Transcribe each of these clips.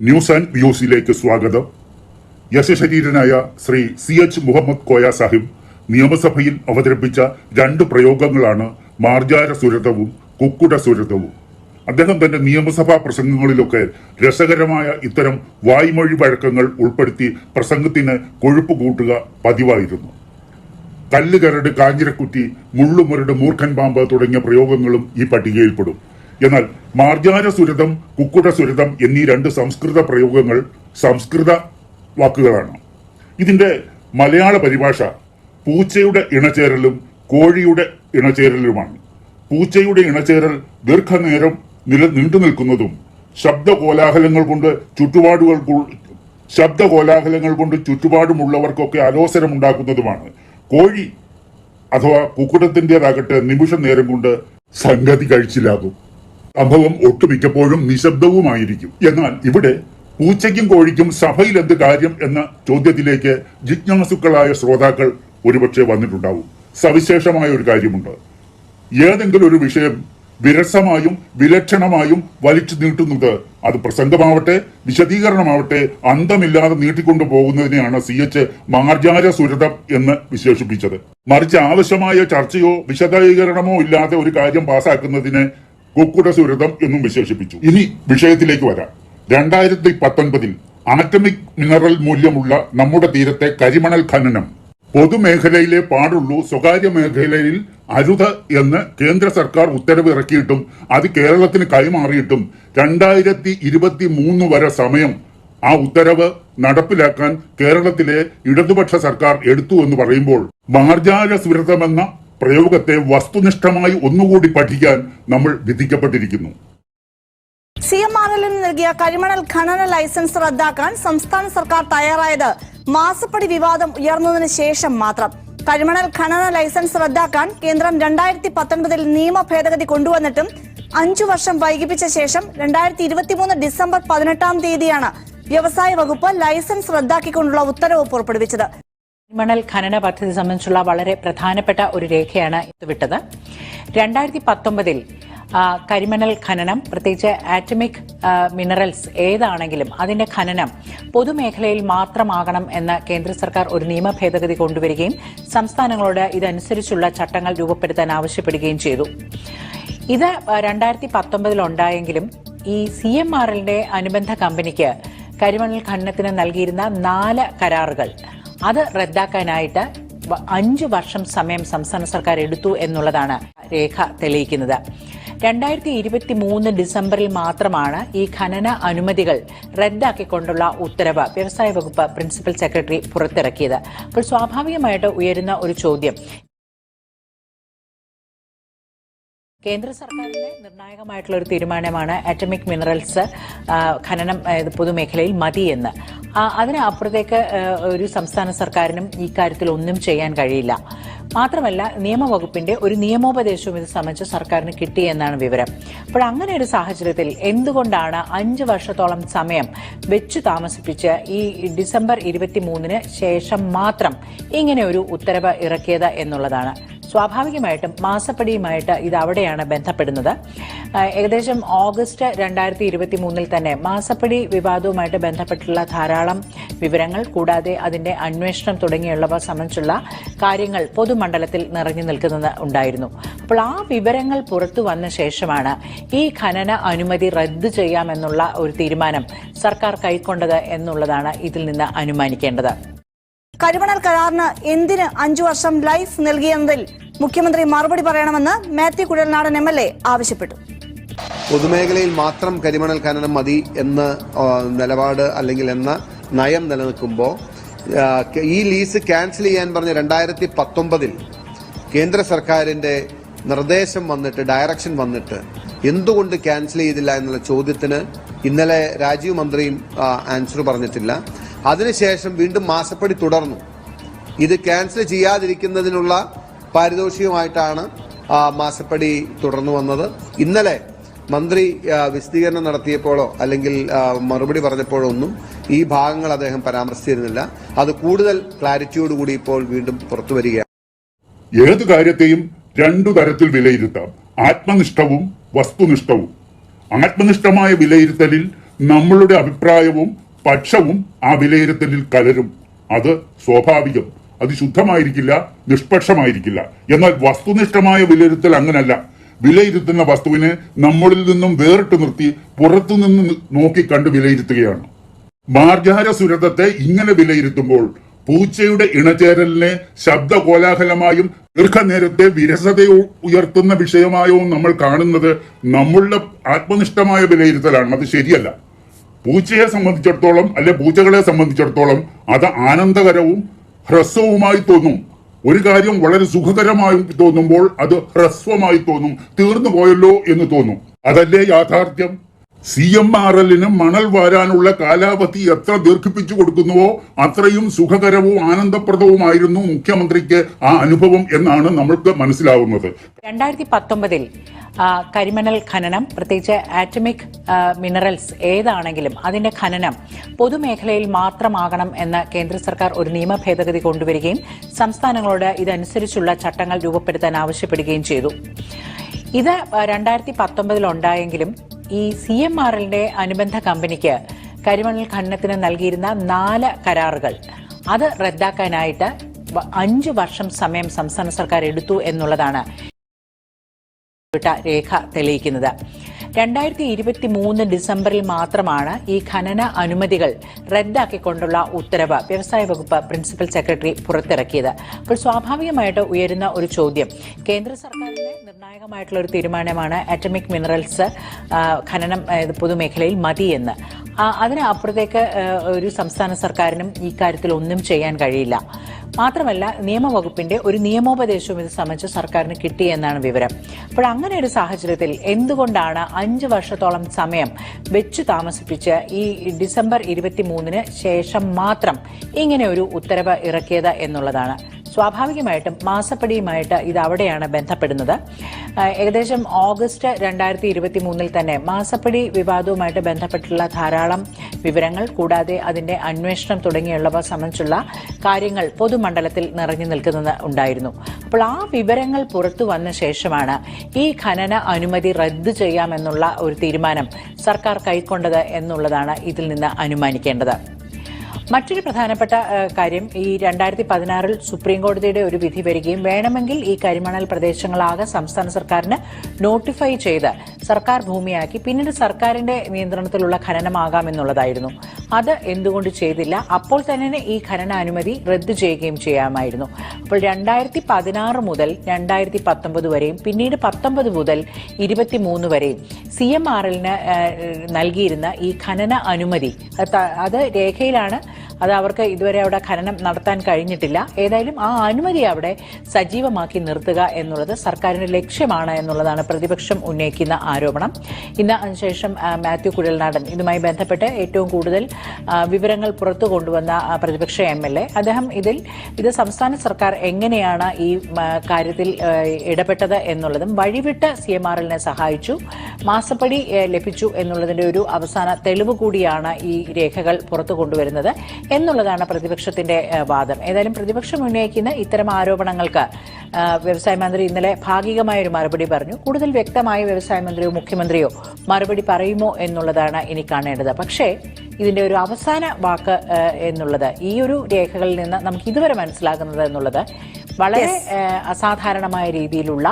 News and വ്യൂസിലേക്ക് സ്വാഗതം. യശശരീരനായ ശ്രീ സി എച്ച് മുഹമ്മദ് കോയ സാഹിബ് നിയമസഭയിൽ അവതരിപ്പിച്ച രണ്ട് പ്രയോഗങ്ങളാണ് മാർജാര സുരതവും കുക്കുട സുരതവും. അദ്ദേഹം തന്റെ നിയമസഭാ പ്രസംഗങ്ങളിലൊക്കെ രസകരമായ ഇത്തരം വായ്മൊഴി വഴക്കങ്ങൾ ഉൾപ്പെടുത്തി പ്രസംഗത്തിന് കൊഴുപ്പ് കൂട്ടുക പതിവായിരുന്നു. കല്ലുകരട് കാഞ്ഞിരക്കുറ്റി മുള്ളുമുരട് മൂർഖൻ പാമ്പ് തുടങ്ങിയ പ്രയോഗങ്ങളും ഈ പട്ടികയിൽപ്പെടും. എന്നാൽ മാർജാര സുരതം കുക്കുട സുരതം എന്നീ രണ്ട് സംസ്കൃത പ്രയോഗങ്ങൾ സംസ്കൃത വാക്കുകളാണ്. ഇതിന്റെ മലയാള പരിഭാഷ പൂച്ചയുടെ ഇണചേരലും കോഴിയുടെ ഇണചേരലുമാണ്. പൂച്ചയുടെ ഇണചേരൽ ദീർഘനേരം നില നീണ്ടു നിൽക്കുന്നതും ശബ്ദ കോലാഹലങ്ങൾ കൊണ്ട് ചുറ്റുപാടുകൾ ശബ്ദ കോലാഹലങ്ങൾ കൊണ്ട് ചുറ്റുപാടുമുള്ളവർക്കൊക്കെ അലോസരമുണ്ടാക്കുന്നതുമാണ്. കോഴി അഥവാ കുക്കുടത്തിന്റെതാകട്ടെ നിമിഷ നേരം കൊണ്ട് സംഗതി കഴിച്ചിലാകും സംഭവം ഒട്ടുമിക്കപ്പോഴും നിശബ്ദവുമായിരിക്കും. എന്നാൽ ഇവിടെ പൂച്ചയ്ക്കും കോഴിക്കും സഭയിൽ എന്ത് കാര്യം എന്ന ചോദ്യത്തിലേക്ക് ജിജ്ഞാസുക്കളായ ശ്രോതാക്കൾ ഒരുപക്ഷെ വന്നിട്ടുണ്ടാവും. സവിശേഷമായ ഒരു കാര്യമുണ്ട്. ഏതെങ്കിലും ഒരു വിഷയം വിരസമായും വിലക്ഷണമായും വലിച്ചു നീട്ടുന്നത് അത് പ്രസംഗമാവട്ടെ വിശദീകരണമാവട്ടെ അന്തമില്ലാതെ നീട്ടിക്കൊണ്ടു പോകുന്നതിനെയാണ് സി എച്ച് മാർജാര സുരതം എന്ന് വിശേഷിപ്പിച്ചത്. മറിച്ച് ആവശ്യമായ ചർച്ചയോ വിശദീകരണമോ ഇല്ലാതെ ഒരു കാര്യം പാസാക്കുന്നതിനെ കുക്കുട സുരതം എന്നും വിശേഷിപ്പിച്ചു. ഇനി വിഷയത്തിലേക്ക് വരാം. രണ്ടായിരത്തി പത്തൊൻപതിൽ ആറ്റമിക് മിനറൽ മൂല്യമുള്ള നമ്മുടെ തീരത്തെ കരിമണൽ ഖനനം പൊതുമേഖലയിലെ പാടുള്ളൂ സ്വകാര്യ മേഖലയിൽ അരുത് എന്ന് കേന്ദ്ര സർക്കാർ ഉത്തരവ് ഇറക്കിയിട്ടും അത് കേരളത്തിന് കൈമാറിയിട്ടും രണ്ടായിരത്തി ഇരുപത്തി മൂന്ന് വരെ സമയം ആ ഉത്തരവ് നടപ്പിലാക്കാൻ കേരളത്തിലെ ഇടതുപക്ഷ സർക്കാർ എടുത്തു എന്ന് പറയുമ്പോൾ മാർജാല സുരതമെന്ന പ്രയോഗത്തെ വസ്തുനിഷ്ഠമായി ഒന്നുകൂടി പഠിക്കാൻ നമ്മൾ വിധിക്കപ്പെട്ടിരിക്കുന്നു. സി എം ആർ എല്ലിന് നൽകിയ കരിമണൽ ഖനന ലൈസൻസ് റദ്ദാക്കാൻ സംസ്ഥാന സർക്കാർ തയ്യാറായത് മാസപ്പടി വിവാദം ഉയർന്നതിന് ശേഷം മാത്രം. കരിമണൽ ഖനന ലൈസൻസ് റദ്ദാക്കാൻ കേന്ദ്രം രണ്ടായിരത്തി പത്തൊൻപതിൽ നിയമ ഭേദഗതി കൊണ്ടുവന്നിട്ടും അഞ്ചു വർഷം വൈകിപ്പിച്ച ശേഷം രണ്ടായിരത്തി ഇരുപത്തിമൂന്ന് ഡിസംബർ പതിനെട്ടാം തീയതിയാണ് വ്യവസായ വകുപ്പ് ലൈസൻസ് റദ്ദാക്കിക്കൊണ്ടുള്ള ഉത്തരവ് പുറപ്പെടുവിച്ചത്. മണൽ ഖനന പദ്ധതി സംബന്ധിച്ചുള്ള വളരെ പ്രധാനപ്പെട്ട ഒരു രേഖയാണ് വിട്ടത്. രണ്ടായിരത്തി പത്തൊമ്പതിൽ കരിമണൽ ഖനനം പ്രത്യേകിച്ച് ആറ്റമിക് മിനറൽസ് ഏതാണെങ്കിലും അതിന്റെ ഖനനം പൊതുമേഖലയിൽ മാത്രമാകണം എന്ന് കേന്ദ്ര സർക്കാർ ഒരു നിയമ ഭേദഗതി കൊണ്ടുവരികയും സംസ്ഥാനങ്ങളോട് ഇതനുസരിച്ചുള്ള ചട്ടങ്ങൾ രൂപപ്പെടുത്താൻ ആവശ്യപ്പെടുകയും ചെയ്തു. ഇത് രണ്ടായിരത്തി പത്തൊമ്പതിൽ ഉണ്ടായെങ്കിലും ഈ സി എം ആർ അനുബന്ധ കമ്പനിക്ക് കരിമണൽ ഖനനത്തിന് നൽകിയിരുന്ന നാല് കരാറുകൾ അത് റദ്ദാക്കാനായിട്ട് അഞ്ച് വർഷം സമയം സംസ്ഥാന സർക്കാർ എടുത്തു എന്നുള്ളതാണ് രേഖ തെളിയിക്കുന്നത്. രണ്ടായിരത്തി ഇരുപത്തി മൂന്ന് ഡിസംബറിൽ മാത്രമാണ് ഈ ഖനന അനുമതികൾ റദ്ദാക്കിക്കൊണ്ടുള്ള ഉത്തരവ് വ്യവസായ വകുപ്പ് പ്രിൻസിപ്പൽ സെക്രട്ടറി പുറത്തിറക്കിയത്. അപ്പോൾ സ്വാഭാവികമായിട്ട് ഉയരുന്ന ഒരു ചോദ്യം. കേന്ദ്ര സർക്കാരിന്റെ നിർണായകമായിട്ടുള്ള ഒരു തീരുമാനമാണ് അറ്റമിക് മിനറൽസ് ഖനനം പൊതുമേഖലയിൽ എന്ന് അതിന് അപ്പുറത്തേക്ക് ഒരു സംസ്ഥാന സർക്കാരിനും ഈ കാര്യത്തിൽ ഒന്നും ചെയ്യാൻ കഴിയില്ല. മാത്രമല്ല നിയമവകുപ്പിന്റെ ഒരു നിയമോപദേശവും ഇത് സംബന്ധിച്ച് സർക്കാരിന് കിട്ടിയെന്നാണ് വിവരം. അപ്പോൾ അങ്ങനെ ഒരു സാഹചര്യത്തിൽ എന്തുകൊണ്ടാണ് അഞ്ച് വർഷത്തോളം സമയം വെച്ചു താമസിപ്പിച്ച് ഈ ഡിസംബർ ഇരുപത്തി മൂന്നിന് ശേഷം മാത്രം ഇങ്ങനെ ഒരു ഉത്തരവ് ഇറക്കിയത് എന്നുള്ളതാണ് സ്വാഭാവികമായിട്ടും മാസപ്പടിയുമായിട്ട് ഇത് അവിടെയാണ് ബന്ധപ്പെടുന്നത് ഏകദേശം ഓഗസ്റ്റ് രണ്ടായിരത്തി ഇരുപത്തി മൂന്നിൽ തന്നെ മാസപ്പടി വിവാദവുമായിട്ട് ബന്ധപ്പെട്ടുള്ള ധാരാളം വിവരങ്ങൾ കൂടാതെ അതിന്റെ അന്വേഷണം തുടങ്ങിയുള്ളവ സംബന്ധിച്ചുള്ള കാര്യങ്ങൾ പൊതുമണ്ഡലത്തിൽ നിറഞ്ഞു നിൽക്കുന്നത് ഉണ്ടായിരുന്നു. അപ്പോൾ ആ വിവരങ്ങൾ പുറത്തു വന്ന ശേഷമാണ് ഈ ഖനന അനുമതി റദ്ദു ചെയ്യാമെന്നുള്ള ഒരു തീരുമാനം സർക്കാർ കൈക്കൊണ്ടത് എന്നുള്ളതാണ് ഇതിൽ നിന്ന് അനുമാനിക്കേണ്ടത്. കരിമണൽ കരാറിന് എന്തിന് അഞ്ചു വർഷം ലൈഫ് നൽകിയെന്നതിൽ മുഖ്യമന്ത്രി മറുപടി പറയണമെന്ന് Mathew Kuzhalnadan M L A ആവശ്യപ്പെട്ടു. പൊതുമേഖലയിൽ മാത്രം കരിമണൽ ഖനനം മതി എന്ന നിലപാട് അല്ലെങ്കിൽ എന്ന നയം നിലനിൽക്കുമ്പോൾ ഈ ലീസ് ക്യാൻസൽ ചെയ്യാൻ പറഞ്ഞ രണ്ടായിരത്തി പത്തൊമ്പതിൽ കേന്ദ്ര സർക്കാരിന്റെ നിർദ്ദേശം വന്നിട്ട് ഡയറക്ഷൻ വന്നിട്ട് എന്തുകൊണ്ട് ക്യാൻസൽ ചെയ്തില്ല എന്നുള്ള ചോദ്യത്തിന് ഇന്നലെ രാജീവ് മന്ത്രിയും ആൻസർ പറഞ്ഞിട്ടില്ല. അതിനുശേഷം വീണ്ടും മാസപ്പടി തുടർന്നു. ഇത് ക്യാൻസൽ ചെയ്യാതിരിക്കുന്നതിനുള്ള പാരിതോഷികമായിട്ടാണ് മാസപ്പടി തുടർന്നു വന്നത്. ഇന്നലെ മന്ത്രി വിശദീകരണം നടത്തിയപ്പോഴോ അല്ലെങ്കിൽ മറുപടി പറഞ്ഞപ്പോഴോ ഒന്നും ഈ ഭാഗങ്ങൾ അദ്ദേഹം പരാമർശിച്ചിരുന്നില്ല. അത് കൂടുതൽ ക്ലാരിറ്റിയോടുകൂടി ഇപ്പോൾ വീണ്ടും പുറത്തു വരികയാണ്. ഏത് കാര്യത്തെയും രണ്ടു തരത്തിൽ വിലയിരുത്താം. ആത്മനിഷ്ഠവും വസ്തുനിഷ്ഠവും. ആത്മനിഷ്ഠമായ വിലയിരുത്തലിൽ നമ്മളുടെ അഭിപ്രായവും പക്ഷവും ആ വിലയിരുത്തലിൽ കലരും. അത് സ്വാഭാവികം. അത് ശുദ്ധമായിരിക്കില്ല നിഷ്പക്ഷമായിരിക്കില്ല. എന്നാൽ വസ്തുനിഷ്ഠമായ വിലയിരുത്തൽ അങ്ങനല്ല. വിലയിരുത്തുന്ന വസ്തുവിനെ നമ്മളിൽ നിന്നും വേറിട്ട് നിർത്തി പുറത്തുനിന്ന് നോക്കി കണ്ട് വിലയിരുത്തുകയാണ്. മാർജാര സുരതത്തെ ഇങ്ങനെ വിലയിരുത്തുമ്പോൾ പൂച്ചയുടെ ഇണചേരലിനെ ശബ്ദ കോലാഹലമായും ദീർഘനേരത്തെ വിരസത ഉയർത്തുന്ന വിഷയമായോ നമ്മൾ കാണുന്നത് നമ്മളുടെ ആത്മനിഷ്ഠമായ വിലയിരുത്തലാണ്. അത് ശരിയല്ല. പൂച്ചയെ സംബന്ധിച്ചിടത്തോളം അല്ലെ പൂച്ചകളെ സംബന്ധിച്ചിടത്തോളം അത് ആനന്ദകരവും ഹ്രസ്വവുമായി തോന്നും. ഒരു കാര്യം വളരെ സുഖകരമായി തോന്നുമ്പോൾ അത് ഹ്രസ്വമായി തോന്നും. തീർന്നു പോയല്ലോ എന്ന് തോന്നും. അതല്ലേ യാഥാർത്ഥ്യം? സി എം ആർ എല്ലിന് മണൽ വാരാനുള്ള കാലാവധി എത്ര ദീർഘിപ്പിച്ചു കൊടുക്കുന്നുവോ അത്രയും സുഖകരവും ആനന്ദപ്രദവുമായിരുന്നു മുഖ്യമന്ത്രിക്ക് ആ അനുഭവം എന്നാണ് നമ്മൾക്ക് മനസ്സിലാവുന്നത്. രണ്ടായിരത്തി പത്തൊമ്പതിൽ കരിമണൽ ഖനനം പ്രത്യേകിച്ച് ആറ്റമിക് മിനറൽസ് ഏതാണെങ്കിലും അതിന്റെ ഖനനം പൊതുമേഖലയിൽ മാത്രമാകണം എന്ന കേന്ദ്ര സർക്കാർ ഒരു നിയമ ഭേദഗതി കൊണ്ടുവരികയും സംസ്ഥാനങ്ങളോട് ഇതനുസരിച്ചുള്ള ചട്ടങ്ങൾ രൂപപ്പെടുത്താൻ ആവശ്യപ്പെടുകയും ചെയ്തു. ഇത് രണ്ടായിരത്തി പത്തൊമ്പതിൽ ഉണ്ടായെങ്കിലും ഈ സി എം എല്ലിന്റെ അനുബന്ധ കമ്പനിക്ക് കരിമണൽ ഖനനത്തിന് നൽകിയിരുന്ന നാല് കരാറുകൾ. അത് റദ്ദാക്കാനായിട്ട് അഞ്ച് വർഷം സമയം സംസ്ഥാന സർക്കാർ എടുത്തു എന്നുള്ളതാണ് രേഖ തെളിയിക്കുന്നത്. രണ്ടായിരത്തി ഇരുപത്തി മൂന്ന് ഡിസംബറിൽ മാത്രമാണ് ഈ ഖനന അനുമതികൾ റദ്ദാക്കിക്കൊണ്ടുള്ള ഉത്തരവ് വ്യവസായ വകുപ്പ് പ്രിൻസിപ്പൽ സെക്രട്ടറി പുറത്തിറക്കിയത്. അപ്പോൾ സ്വാഭാവികമായിട്ട് ഉയരുന്ന ഒരു ചോദ്യം. കേന്ദ്ര സർക്കാരിന്റെ നിർണായകമായിട്ടുള്ള ഒരു തീരുമാനമാണ് അറ്റമിക് മിനറൽസ് ഖനനം പൊതുമേഖലയിൽ മതിയെന്ന് അതിന് അപ്പുറത്തേക്ക് ഒരു സംസ്ഥാന സർക്കാരിനും ഈ കാര്യത്തിൽ ഒന്നും ചെയ്യാൻ കഴിയില്ല. മാത്രമല്ല നിയമവകുപ്പിന്റെ ഒരു നിയമോപദേശവും ഇത് സംബന്ധിച്ച് സർക്കാരിന് കിട്ടി എന്നാണ് വിവരം. അപ്പോൾ അങ്ങനെ ഒരു സാഹചര്യത്തിൽ എന്തുകൊണ്ടാണ് അഞ്ച് വർഷത്തോളം സമയം വെച്ചു താമസിപ്പിച്ച് ഈ ഡിസംബർ ഇരുപത്തി മൂന്നിന് ശേഷം മാത്രം ഇങ്ങനെ ഒരു ഉത്തരവ് ഇറക്കിയത് എന്നുള്ളതാണ്. സ്വാഭാവികമായിട്ടും മാസപ്പടിയുമായിട്ട് ഇത് അവിടെയാണ് ബന്ധപ്പെടുന്നത് ഏകദേശം ഓഗസ്റ്റ് രണ്ടായിരത്തി ഇരുപത്തി മൂന്നിൽ തന്നെ മാസപ്പടി വിവാദവുമായിട്ട് ബന്ധപ്പെട്ടുള്ള ധാരാളം വിവരങ്ങൾ കൂടാതെ അതിന്റെ അന്വേഷണം തുടങ്ങിയുള്ളവ സംബന്ധിച്ചുള്ള കാര്യങ്ങൾ പൊതുമണ്ഡലത്തിൽ നിറഞ്ഞു നിൽക്കുന്നത് ഉണ്ടായിരുന്നു. അപ്പോൾ ആ വിവരങ്ങൾ പുറത്തു വന്ന ശേഷമാണ് ഈ ഖനന അനുമതി റദ്ദു ചെയ്യാമെന്നുള്ള ഒരു തീരുമാനം സർക്കാർ കൈക്കൊണ്ടത് എന്നുള്ളതാണ് ഇതിൽ നിന്ന് അനുമാനിക്കേണ്ടത്. മറ്റൊരു പ്രധാനപ്പെട്ട കാര്യം ഈ രണ്ടായിരത്തി പതിനാറിൽ സുപ്രീം കോടതിയുടെ ഒരു വിധി വരികയും വേണമെങ്കിൽ ഈ കരിമണൽ പ്രദേശങ്ങളാകെ സംസ്ഥാന സർക്കാരിന് നോട്ടിഫൈ ചെയ്ത് സർക്കാർ ഭൂമിയാക്കി പിന്നീട് സർക്കാരിന്റെ നിയന്ത്രണത്തിലുള്ള ഖനനമാകാമെന്നുള്ളതായിരുന്നു അത് എന്തുകൊണ്ട് ചെയ്തില്ല? അപ്പോൾ തന്നെ ഈ ഖനന അനുമതി റദ്ദു ചെയ്യുകയും ചെയ്യാമായിരുന്നു. അപ്പോൾ രണ്ടായിരത്തി പതിനാറ് മുതൽ രണ്ടായിരത്തി പത്തൊമ്പത് വരെയും പിന്നീട് പത്തൊമ്പത് മുതൽ ഇരുപത്തി മൂന്ന് വരെയും സി എം ആർ എല്ലിന് നൽകിയിരുന്ന ഈ ഖനന അനുമതി അത് രേഖയിലാണ് അത് അവർക്ക് ഇതുവരെ അവിടെ ഖനനം നടത്താൻ കഴിഞ്ഞിട്ടില്ല. ഏതായാലും ആ അനുമതി അവിടെ സജീവമാക്കി നിർത്തുക എന്നുള്ളത് സർക്കാരിന്റെ ലക്ഷ്യമാണ് എന്നുള്ളതാണ് പ്രതിപക്ഷം ഉന്നയിക്കുന്ന ആരോപണം. ഇന്ന് അതിനുശേഷം മാത്യു കുഴൽനാടൻ ഇതുമായി ബന്ധപ്പെട്ട് ഏറ്റവും കൂടുതൽ വിവരങ്ങൾ പുറത്തു കൊണ്ടുവന്ന പ്രതിപക്ഷ എം എൽ എ. അദ്ദേഹം ഇതിൽ ഇത് സംസ്ഥാന സർക്കാർ എങ്ങനെയാണ് ഈ കാര്യത്തിൽ ഇടപെട്ടത് എന്നുള്ളതും വഴിവിട്ട് സി എം ആർ എല്ലിനെ സഹായിച്ചു മാസപ്പടി ലഭിച്ചു എന്നുള്ളതിന്റെ ഒരു അവസാന തെളിവ് കൂടിയാണ് ഈ രേഖകൾ പുറത്തു കൊണ്ടുവരുന്നത്. എന്നുള്ളതാണ് പ്രതിപക്ഷത്തിന്റെ വാദം. ഏതായാലും പ്രതിപക്ഷം ഉന്നയിക്കുന്ന ഇത്തരം ആരോപണങ്ങൾക്ക് വ്യവസായ മന്ത്രി ഇന്നലെ ഭാഗികമായ ഒരു മറുപടി പറഞ്ഞു. കൂടുതൽ വ്യക്തമായ വ്യവസായ മന്ത്രിയോ മുഖ്യമന്ത്രിയോ മറുപടി പറയുമോ എന്നുള്ളതാണ് ഇനി കാണേണ്ടത്. പക്ഷേ ഇതിന്റെ ഒരു അവസാന വാക്ക് എന്നുള്ളത് ഈ ഒരു രേഖകളിൽ നിന്ന് നമുക്ക് ഇതുവരെ മനസ്സിലാകുന്നത് എന്നുള്ളത് വളരെ അസാധാരണമായ രീതിയിലുള്ള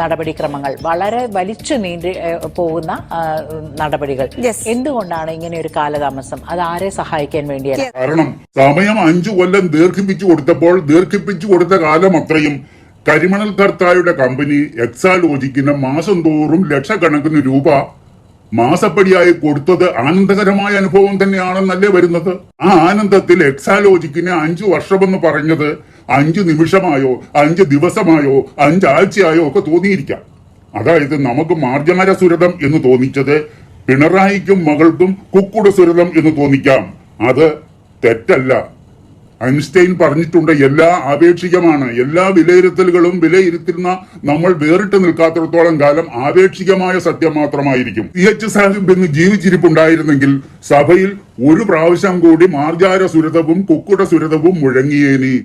നടപടിക്രമങ്ങൾ. വളരെ വലിച്ചു നീണ്ടി പോകുന്ന നടപടികൾ. എന്തുകൊണ്ടാണ് ഇങ്ങനെ ഒരു കാലതാമസം? അത് ആരെ സഹായിക്കാൻ വേണ്ടിയാണ്? കാരണം സമയം അഞ്ചു കൊല്ലം ദീർഘിപ്പിച്ചു കൊടുത്തപ്പോൾ ദീർഘിപ്പിച്ചു കൊടുത്ത കാലം അത്രയും കരിമണൽ കർത്തായുടെ കമ്പനി എക്സാലോജിക്കിന് മാസം തോറും ലക്ഷക്കണക്കിന് രൂപ മാസപ്പടിയായി കൊടുത്തത് ആനന്ദകരമായ അനുഭവം തന്നെയാണെന്നല്ലേ വരുന്നത്? ആ ആനന്ദത്തിൽ എക്സാലോജിക്കിന് അഞ്ചു വർഷമെന്ന് പറഞ്ഞത് അഞ്ചു നിമിഷമായോ അഞ്ച് ദിവസമായോ അഞ്ചാഴ്ചയായോ ഒക്കെ തോന്നിയിരിക്കാം. അതായത് നമുക്ക് മാർജനര സുരതം എന്ന് തോന്നിച്ചത് പിണറായിക്കും മകൾക്കും കുക്കുട സുരതം എന്ന് തോന്നിക്കാം. അത് തെറ്റല്ല. ഐൻസ്റ്റൈൻ പറഞ്ഞിട്ടുണ്ട് എല്ലാ ആപേക്ഷികമാണ്. എല്ലാ വിലയിരുത്തലുകളും വിലയിരുത്തുന്ന നമ്മൾ വേറിട്ട് നിൽക്കാത്തിടത്തോളം കാലം ആപേക്ഷികമായ സത്യം മാത്രമായിരിക്കും. സി എച്ച് സാഹിബ് എന്ന് ജീവിച്ചിരിപ്പുണ്ടായിരുന്നെങ്കിൽ സഭയിൽ ഒരു പ്രാവശ്യം കൂടി മാർജാര സുരതവും കുക്കുട സുരതവും മുഴങ്ങിയേനി.